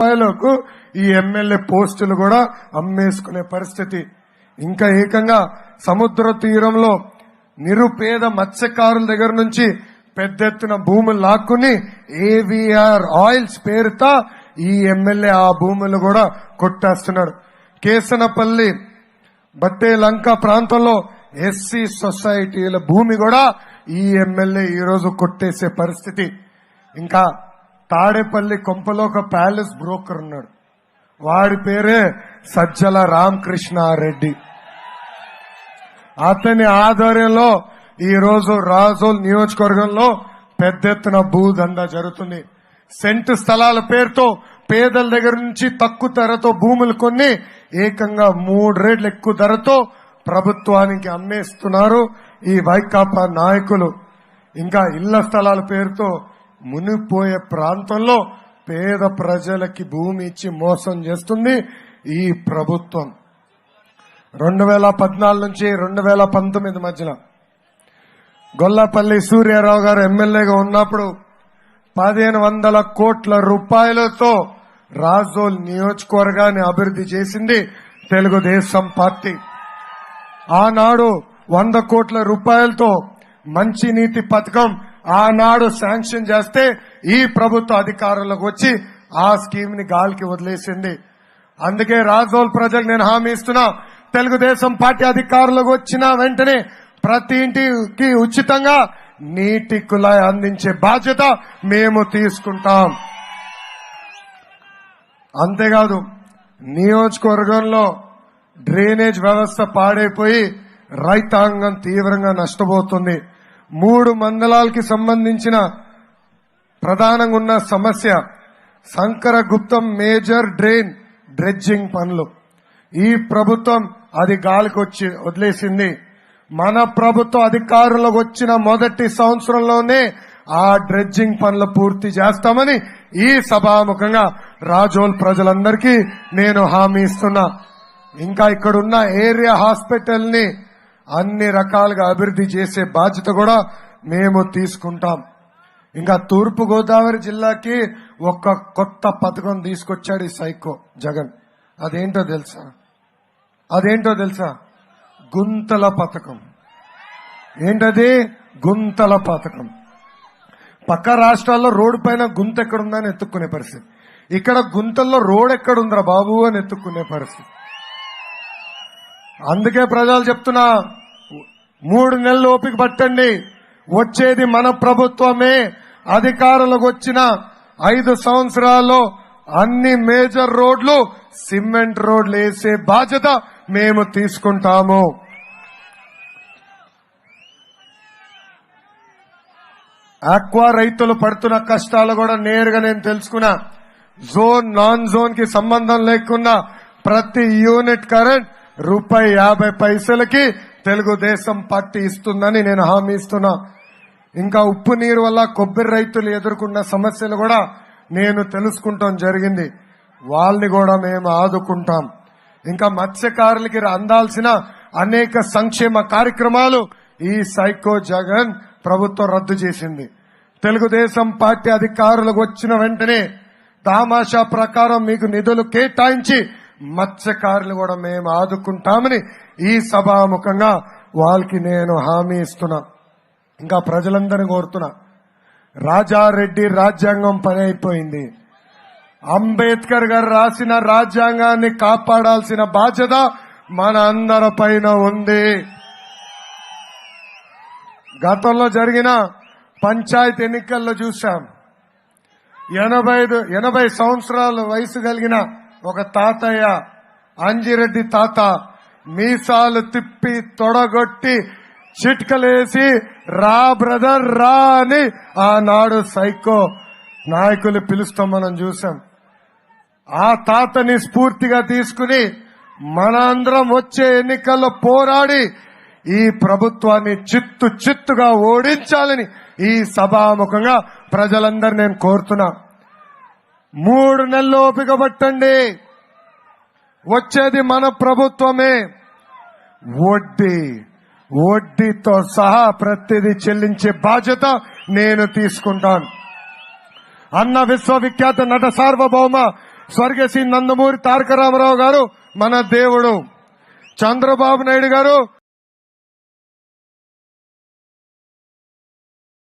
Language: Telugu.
స్థాయిలోకు ఈ ఎమ్మెల్యే పోస్టులు కూడా అమ్మేసుకునే పరిస్థితి. ఇంకా ఏకంగా సముద్ర తీరంలో నిరుపేద మత్స్యకారుల దగ్గర నుంచి పెద్ద ఎత్తున భూములు లాక్కుని ఏవిఆర్ ఆయిల్స్ పేరుతో ఈ ఎమ్మెల్యే ఆ భూములు కూడా కొట్టేస్తున్నాడు. కేసనపల్లి బట్టే లంక ప్రాంతంలో ఎస్సీ సొసైటీల భూమి కూడా ఈ ఎమ్మెల్యే ఈ రోజు కొట్టేసే పరిస్థితి. ఇంకా తాడేపల్లి కొంపలో ఒక ప్యాలెస్ బ్రోకర్ ఉన్నాడు. వాడి పేరే సజ్జల రామకృష్ణారెడ్డి. అతని ఆధ్వర్యంలో ఈ రోజు రాజోల్ నియోజకవర్గంలో పెద్ద ఎత్తున భూదందా జరుగుతుంది. సెంటు స్థలాల పేరుతో పేదల దగ్గర నుంచి తక్కువ ధరతో భూములు కొన్ని ఏకంగా మూడు రేట్లు ఎక్కువ ధరతో ప్రభుత్వానికి అమ్మేస్తున్నారు ఈ వైకాపా నాయకులు. ఇంకా ఇళ్ళ స్థలాల పేరుతో మునిగిపోయే ప్రాంతంలో పేద ప్రజలకి భూమి ఇచ్చి మోసం చేస్తుంది ఈ ప్రభుత్వం. రెండు వేల పద్నాలుగు నుంచి రెండు వేల పంతొమ్మిది మధ్యన గొల్లపల్లి సూర్యారావు గారు ఎమ్మెల్యేగా ఉన్నప్పుడు పదిహేను వందల కోట్ల రూపాయలతో రాజోల్ నియోజకవర్గాన్ని అభివృద్ధి చేసింది తెలుగుదేశం పార్టీ. ఆనాడు వంద కోట్ల రూపాయలతో మంచినీటి పథకం ఆనాడు శాంక్షన్ చేస్తే ఈ ప్రభుత్వ అధికారంలోకి వచ్చి ఆ స్కీమ్ని గాలికి వదిలేసింది. అందుకే రాజోల్ ప్రజలకు నేను హామీ ఇస్తున్నా తెలుగుదేశం పార్టీ అధికారంలోకి వచ్చిన వెంటనే ప్రతి ఇంటికి ఉచితంగా నీటి కుళాయి అందించే బాధ్యత మేము తీసుకుంటాం. అంతేకాదు నియోజకవర్గంలో డ్రైనేజ్ వ్యవస్థ పాడైపోయి రైతాంగం తీవ్రంగా నష్టపోతుంది. మూడు మండలాలకి సంబంధించిన ప్రధానంగా ఉన్న సమస్య శంకరగుప్తం మేజర్ డ్రైన్ డ్రెడ్జింగ్ పనులు. ఈ ప్రభుత్వం అది గాలికి వచ్చి వదిలేసింది. మన ప్రభుత్వ అధికారులకు వచ్చిన మొదటి సంవత్సరంలోనే ఆ డ్రెడ్జింగ్ పనులు పూర్తి చేస్తామని ఈ సభాముఖంగా రాజోల్ ప్రజలందరికీ నేను హామీ ఇస్తున్నా. ఇంకా ఇక్కడున్న ఏరియా హాస్పిటల్ని అన్ని రకాలుగా అభివృద్ధి చేసే బాధ్యత కూడా మేము తీసుకుంటాం. ఇంకా తూర్పు గోదావరి జిల్లాకి ఒక కొత్త పథకం తీసుకొచ్చాడు ఈ సైకో జగన్. అదేంటో తెలుసా? అదేంటో తెలుసా? గుంతల పథకం. ఏంటది? గుంతల పథకం. పక్క రాష్ట్రాల్లో రోడ్డు పైన గుంత ఎక్కడుందని ఎత్తుక్కునే పరిస్థితి. ఇక్కడ గుంతల్లో రోడ్ ఎక్కడుందిరా బాబు అని ఎత్తుక్కునే పరిస్థితి. అందుకే ప్రజలు చెప్తున్నా మూడు నెలలు ఓపిక పట్టండి. వచ్చేది మన ప్రభుత్వమే. అధికారంలోకి వచ్చిన ఐదు సంవత్సరాల్లో అన్ని మేజర్ రోడ్లు సిమెంట్ రోడ్లు వేసే బాధ్యత మేము తీసుకుంటాము. ఆక్వా రైతులు పడుతున్న కష్టాలు కూడా నేరుగా నేను తెలుసుకున్నా. జోన్ నాన్ జోన్కి సంబంధం లేకుండా ప్రతి యూనిట్ కరెంట్ రూపాయి యాభై పైసలకి తెలుగుదేశం పార్టీ ఇస్తుందని నేను హామీ ఇస్తున్నా. ఇంకా ఉప్పు నీరు వల్ల కొబ్బరి రైతులు ఎదుర్కొన్న సమస్యలు కూడా నేను తెలుసుకుంటాం జరిగింది. వాళ్ళని కూడా మేము ఆదుకుంటాం. ఇంకా మత్స్యకారులకి అందాల్సిన అనేక సంక్షేమ కార్యక్రమాలు ఈ సైకో జగన్ ప్రభుత్వం రద్దు చేసింది. తెలుగుదేశం పార్టీ అధికారులకు వచ్చిన వెంటనే తామాషా ప్రకారం మీకు నిధులు కేటాయించి మత్స్యకారులు కూడా మేము ఆదుకుంటామని ఈ సభాముఖంగా వాళ్ళకి నేను హామీ ఇస్తున్నా. ఇంకా ప్రజలందరినీ కోరుతున్నా. రాజారెడ్డి రాజ్యాంగం పని అయిపోయింది. అంబేద్కర్ గారు రాసిన రాజ్యాంగాన్ని కాపాడాల్సిన బాధ్యత మన అందరి పైన ఉంది. గతంలో జరిగిన పంచాయతీ ఎన్నికల్లో చూశాం. ఎనభై ఐదు ఎనభై సంవత్సరాల వయసు కలిగిన ఒక తాతయ్య అంజిరెడ్డి తాత మీసాలు తిప్పి తొడగొట్టి చిట్కలేసి రా బ్రదర్ రా అని ఆనాడు సైకో నాయకులు పిలుస్తాం మనం చూసాం. ఆ తాతని స్ఫూర్తిగా తీసుకుని మనందరం వచ్చే ఎన్నికల్లో పోరాడి ఈ ప్రభుత్వాన్ని చిత్తు చిత్తుగా ఓడించాలని ఈ సభాముఖంగా ప్రజలందరూ నేను కోరుతున్నా. మూడు నెలలు ఓపిక పట్టండి. వచ్చేది మన ప్రభుత్వమే. వడ్డీ వడ్డీతో సహా ప్రతిదీ చెల్లించే బాధ్యత నేను తీసుకుంటాను. అన్న విశ్వవిఖ్యాత నట సార్వభౌమ స్వర్గశ్రీ నందమూరి తారక రామారావు గారు మన దేవుడు. చంద్రబాబు నాయుడు గారు